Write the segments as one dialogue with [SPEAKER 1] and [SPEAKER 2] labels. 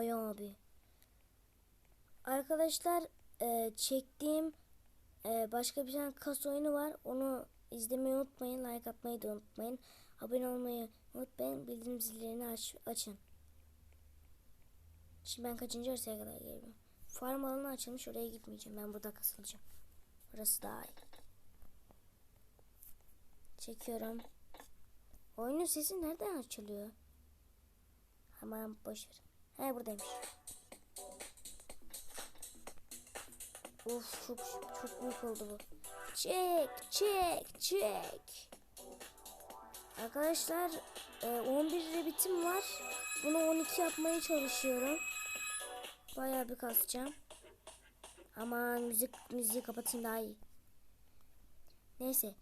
[SPEAKER 1] bayağı bir. Arkadaşlar e, çektiğim e, başka bir tane kas oyunu var. Onu izlemeyi unutmayın. Like atmayı da unutmayın. Abone olmayı unutmayın. Bildirim zillerini aç, açın. Şimdi ben kaçıncı haritaya kadar geliyorum. Farm alanı açılmış. Oraya gitmeyeceğim. Ben burada kasılacağım. Burası daha iyi. Çekiyorum. Oyunun sesi nereden açılıyor? Hemen boşver. He buradaymış. Of çok çok büyük oldu bu. Çek çek çek. Arkadaşlar e, 11 rebitim var. Bunu 12 yapmaya çalışıyorum. Bayağı bir kasacağım. Aman müzik müziği kapatayım daha iyi. Neyse.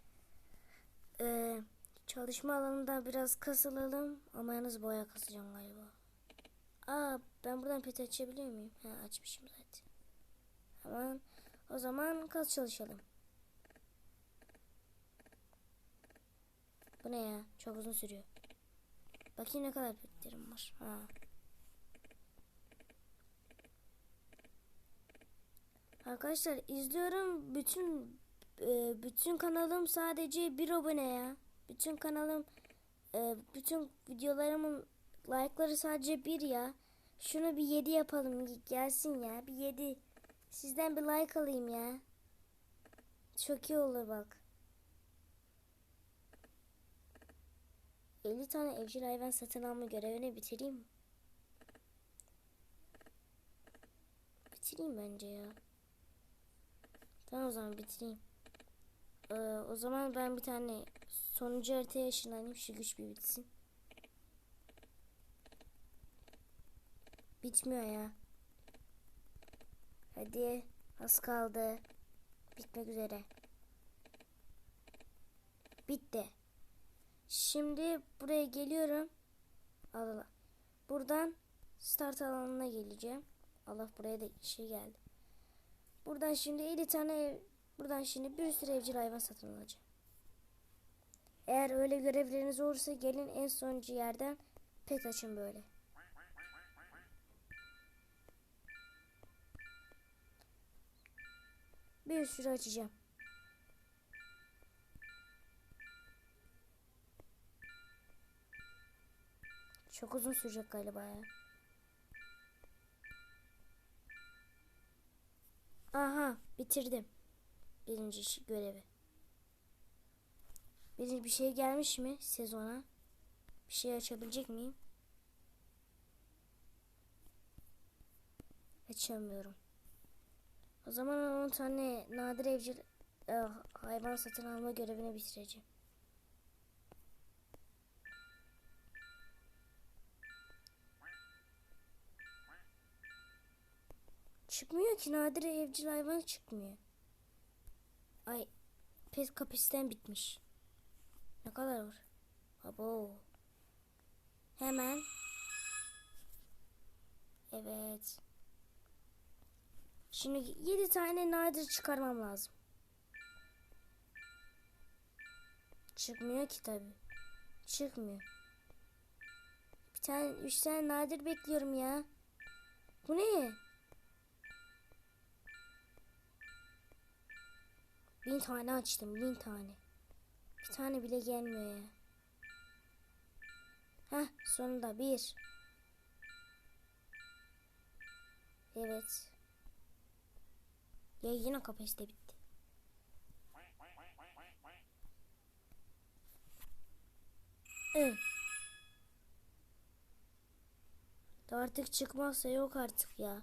[SPEAKER 1] Ee, çalışma alanında biraz kasılalım. Ama yalnız bayağı kasacağım galiba. Aa ben buradan pet açabiliyor muyum? Ha açmışım zaten. Hemen o zaman kas çalışalım. Bu ne ya? Çok uzun sürüyor. Bakayım ne kadar petlerim var. Ha. Arkadaşlar izliyorum bütün e, bütün kanalım sadece bir abone ya. Bütün kanalım e, bütün videolarımın like'ları sadece bir ya. Şunu bir yedi yapalım gelsin ya. Bir yedi. Sizden bir like alayım ya. Çok iyi olur bak. 50 tane evcil hayvan satın alma görevini bitireyim? Bitireyim bence ya. Tamam o zaman bitireyim. Ee, o zaman ben bir tane sonuncu haritaya ışınlanayım. Şu güç bir bitsin. Bitmiyor ya. Hadi az kaldı. Bitmek üzere. Bitti. Şimdi buraya geliyorum. Allah. Buradan start alanına geleceğim. Allah buraya da şey geldi. Buradan şimdi 50 tane ev, buradan şimdi bir sürü evcil hayvan satın alacağım. Eğer öyle görevleriniz olursa gelin en sonuncu yerden pet açın böyle. Bir sürü açacağım. Çok uzun sürecek galiba ya. Aha bitirdim. Birinci iş- görevi. Bir, bir şey gelmiş mi sezona? Bir şey açabilecek miyim? Açamıyorum. O zaman 10 tane nadir evcil e, hayvan satın alma görevini bitireceğim. Çıkmıyor ki nadir evcil hayvan çıkmıyor. Ay pet kapasiten bitmiş. Ne kadar var? Abo. Hemen. Evet. Şimdi 7 tane nadir çıkarmam lazım. Çıkmıyor ki tabi. Çıkmıyor. Bir tane, üç tane nadir bekliyorum ya. Bu ne? Bin tane açtım, bin tane. Bir tane bile gelmiyor ya. Heh, sonunda bir. Evet. Ya yine kapasite bitti. Evet. Artık çıkmazsa yok artık ya.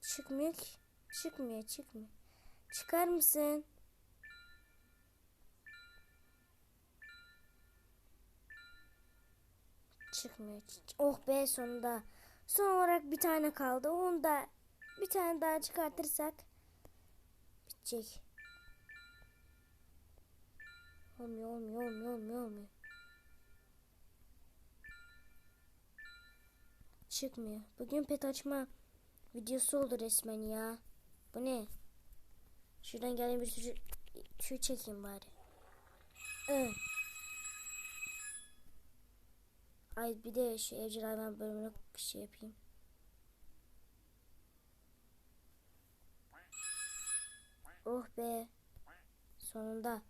[SPEAKER 1] Çıkmıyor ki. Çıkmıyor, çıkmıyor. Çıkar mısın? Çıkmıyor. Oh be sonunda. Son olarak bir tane kaldı. Onu da bir tane daha çıkartırsak bitecek. Olmuyor, olmuyor, olmuyor, olmuyor, olmuyor. Çıkmıyor. Bugün pet açma videosu oldu resmen ya. Bu ne? Şuradan gelen bir sürü şu çekeyim bari. Evet. Ay bir de şu evcil hayvan bölümünü şey yapayım. Oh be. Sonunda.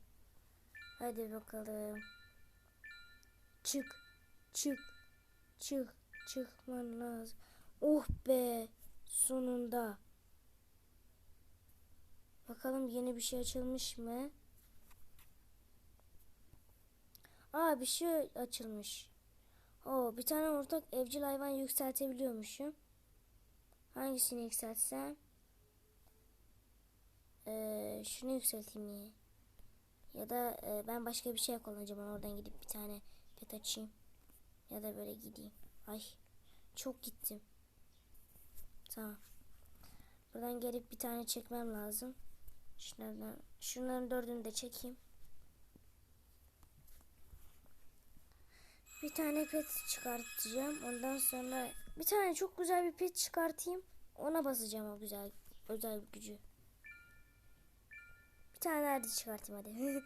[SPEAKER 1] Hadi bakalım. Çık. Çık. Çık. Çıkman lazım. Oh be. Sonunda. Bakalım yeni bir şey açılmış mı? Aa bir şey açılmış. Oo bir tane ortak evcil hayvan yükseltebiliyormuşum. Hangisini yükseltsem? Ee, şunu yükselteyim ya. Ya da e, ben başka bir şey kullanacağım. Ben oradan gidip bir tane pet açayım. Ya da böyle gideyim. Ay çok gittim. Tamam. Buradan gelip bir tane çekmem lazım. Şunlardan, şunların dördünü de çekeyim. Bir tane pet çıkartacağım. Ondan sonra bir tane çok güzel bir pet çıkartayım. Ona basacağım o güzel özel gücü. Bir tane hadi çıkartayım hadi.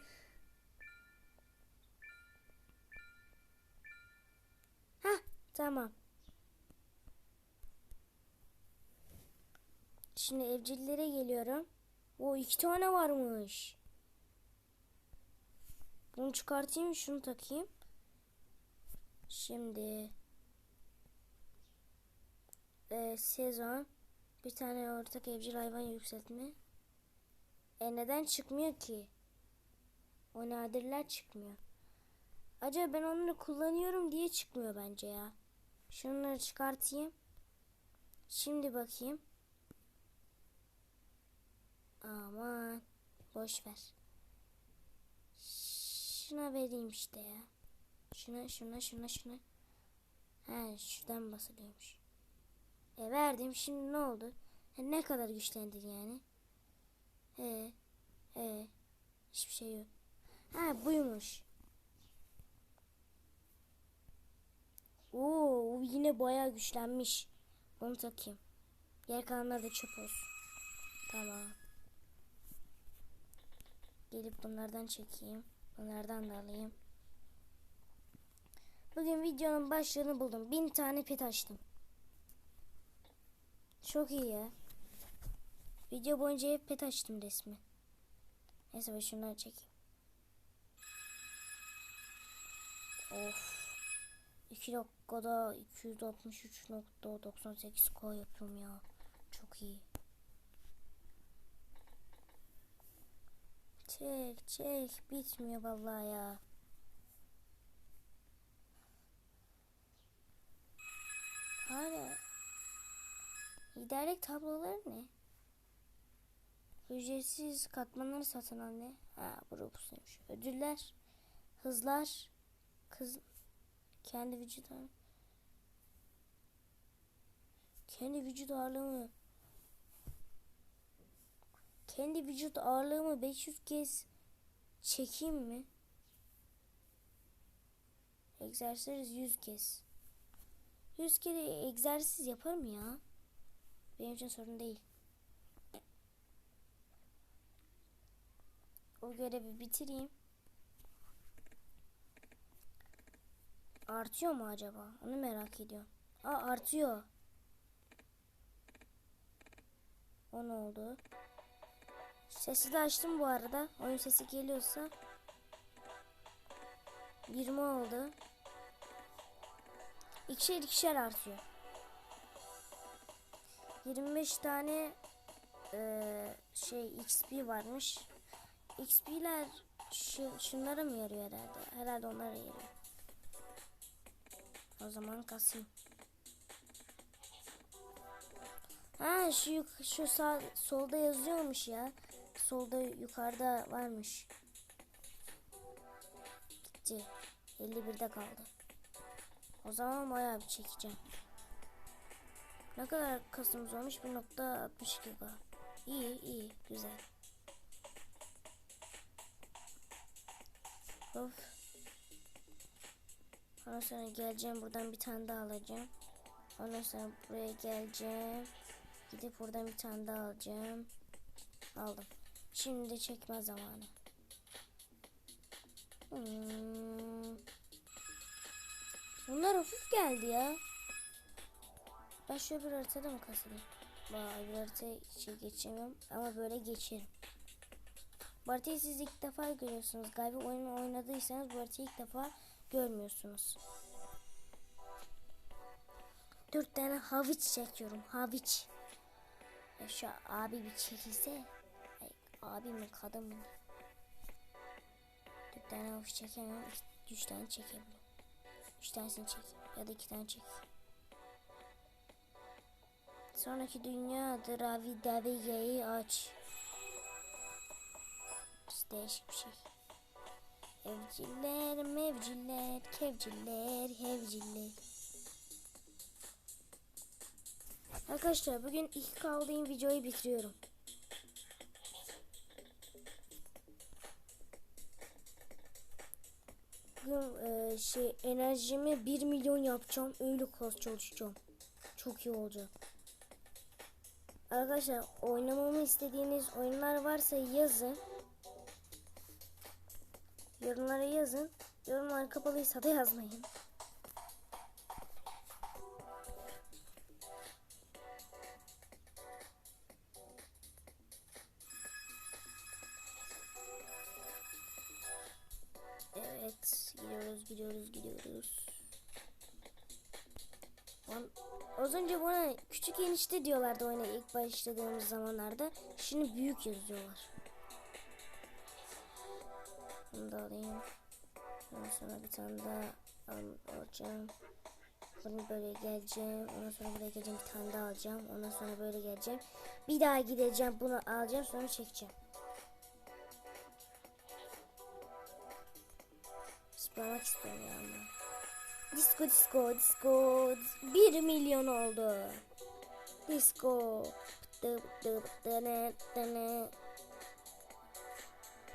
[SPEAKER 1] Hah tamam. Şimdi evcillere geliyorum. O iki tane varmış. Bunu çıkartayım şunu takayım. Şimdi e, sezon bir tane ortak evcil hayvan yükseltme. E neden çıkmıyor ki? O nadirler çıkmıyor. Acaba ben onları kullanıyorum diye çıkmıyor bence ya. Şunları çıkartayım. Şimdi bakayım. Aman boş ver. Şuna vereyim işte ya. Şuna şuna şuna şuna. He şuradan basılıyormuş. E verdim şimdi ne oldu? E, ne kadar güçlendir yani? He he hiçbir şey yok. Ha buymuş. Oo yine bayağı güçlenmiş. Onu takayım. Yer kalanlar da çöp olsun. Tamam. Gelip bunlardan çekeyim. Bunlardan da alayım. Bugün videonun başlığını buldum. Bin tane pet açtım. Çok iyi ya. Video boyunca hep pet açtım resmi. Neyse ben şunları çekeyim. Of. 2 dakikada 263.98 ko yapıyorum ya. Çok iyi. Çek çek bitmiyor vallahi ya. Liderlik tabloları ne? Ücretsiz katmanları satın al ne? Ha bu Robust'uymuş. Ödüller, hızlar, kız, kendi vücut ağırlığı. Kendi vücut ağırlığımı kendi vücut ağırlığımı 500 kez çekeyim mi? Egzersiz 100 kez. 100 kere egzersiz yaparım ya. Benim için sorun değil. O görevi bitireyim. Artıyor mu acaba? Onu merak ediyorum. Aa artıyor. O ne oldu? Sesi de açtım bu arada. Oyun sesi geliyorsa. 20 oldu. İkişer ikişer artıyor. 25 tane e, şey XP varmış. XP'ler şu, şunlara mı yarıyor herhalde? Herhalde onlara yarıyor. O zaman kasayım. Ha şu şu sağ solda yazıyormuş ya. Solda yukarıda varmış. Gitti. 51'de kaldı. O zaman bayağı bir çekeceğim. Ne kadar kasımız olmuş? 1.62 giga. İyi iyi güzel. Of. Ondan sonra geleceğim buradan bir tane daha alacağım. Ondan sonra buraya geleceğim. Gidip buradan bir tane daha alacağım. Aldım. Şimdi de çekme zamanı. Hmm. Bu bunlar hafif geldi ya. Ben şöyle bir haritada mı kasayım? Vay bir harita şey geçemiyorum ama böyle geçerim. Bu haritayı siz ilk defa görüyorsunuz. Galiba oyunu oynadıysanız bu haritayı ilk defa görmüyorsunuz. Dört tane haviç çekiyorum. Haviç. Ya şu abi bir çekilse. Ay, abi mi kadın mı? Dört tane haviç çekemem. Üç tane çekebilirim. Üç tanesini çek. Ya da iki tane çek. Sonraki dünyadır Ravi Daviye'yi aç. Değişik bir şey. Evciller, mevciller, kevciller, hevciller. Arkadaşlar bugün ilk kaldığım videoyu bitiriyorum. Bugün e, şey enerjimi 1 milyon yapacağım. Öyle kas çalışacağım. Çok iyi olacak. Arkadaşlar oynamamı istediğiniz oyunlar varsa yazın. Yorumlara yazın. Yorumlar kapalıysa da yazmayın. Evet, gidiyoruz, gidiyoruz, gidiyoruz. Az önce bana küçük enişte diyorlardı oyuna ilk başladığımız zamanlarda. Şimdi büyük yazıyorlar. Bunu da alayım. Ondan sonra bir tane daha al- alacağım. Bunu böyle geleceğim. Ondan sonra buraya geleceğim. Bir tane daha alacağım. Ondan sonra böyle geleceğim. Bir daha gideceğim. Bunu alacağım. Sonra çekeceğim. Zıplamak istiyorum ya ama. Disco disco disco. 1 milyon oldu. Disco.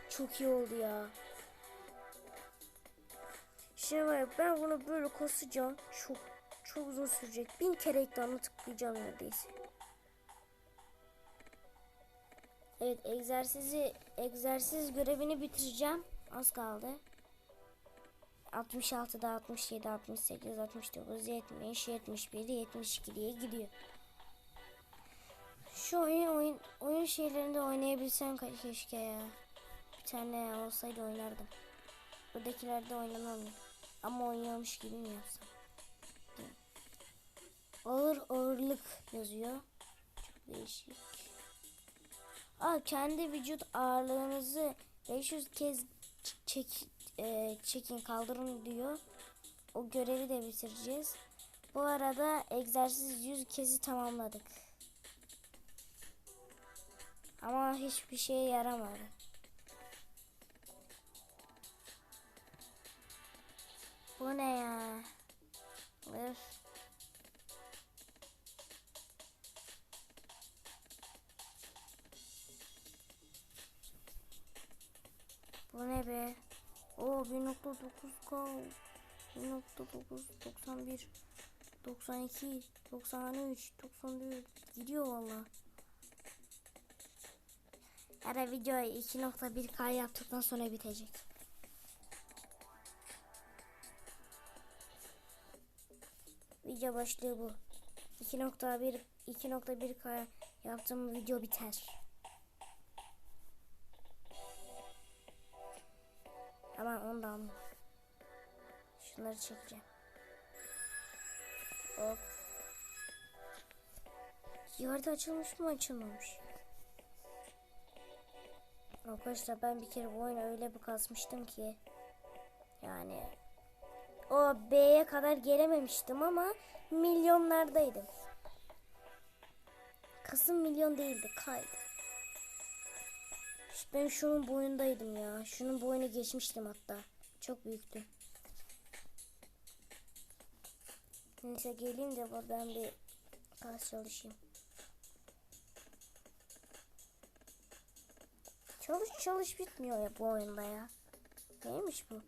[SPEAKER 1] Çok iyi oldu ya. Şey var ben bunu böyle kasacağım. Çok çok uzun sürecek. Bin kere ekrana tıklayacağım neredeyse. Evet egzersizi egzersiz görevini bitireceğim. Az kaldı. 66'da 67, 68, 69, 70, 71, 72 diye gidiyor. Şu oyun oyun oyun şeylerinde oynayabilsem keşke ya. Bir tane olsaydı oynardım. Buradakilerde oynamam. Ama oynuyormuş gibi mi yapsam? Ağır ağırlık yazıyor. Çok değişik. Aa, kendi vücut ağırlığınızı 500 kez çek, e, çekin kaldırın diyor. O görevi de bitireceğiz. Bu arada egzersiz 100 kezi tamamladık. Ama hiçbir şeye yaramadı. Bu ne ya? Öf. Bu ne be? O 1.9K 1.9 91 92 93 94 gidiyor valla. Ara video 2.1K yaptıktan sonra bitecek. Video başlığı bu. 2.1 2.1K yaptığım video biter. Ama ondan şunları çekeceğim. Hop. Yarda açılmış mı açılmamış? Arkadaşlar ben bir kere bu oyunu öyle bir kasmıştım ki yani o B'ye kadar gelememiştim ama milyonlardaydım. Kasım milyon değildi kaydı. İşte ben şunun boyundaydım ya. Şunun boyunu geçmiştim hatta. Çok büyüktü. Neyse geleyim de ben bir kas çalışayım. Çalış çalış bitmiyor ya bu oyunda ya. Neymiş bu?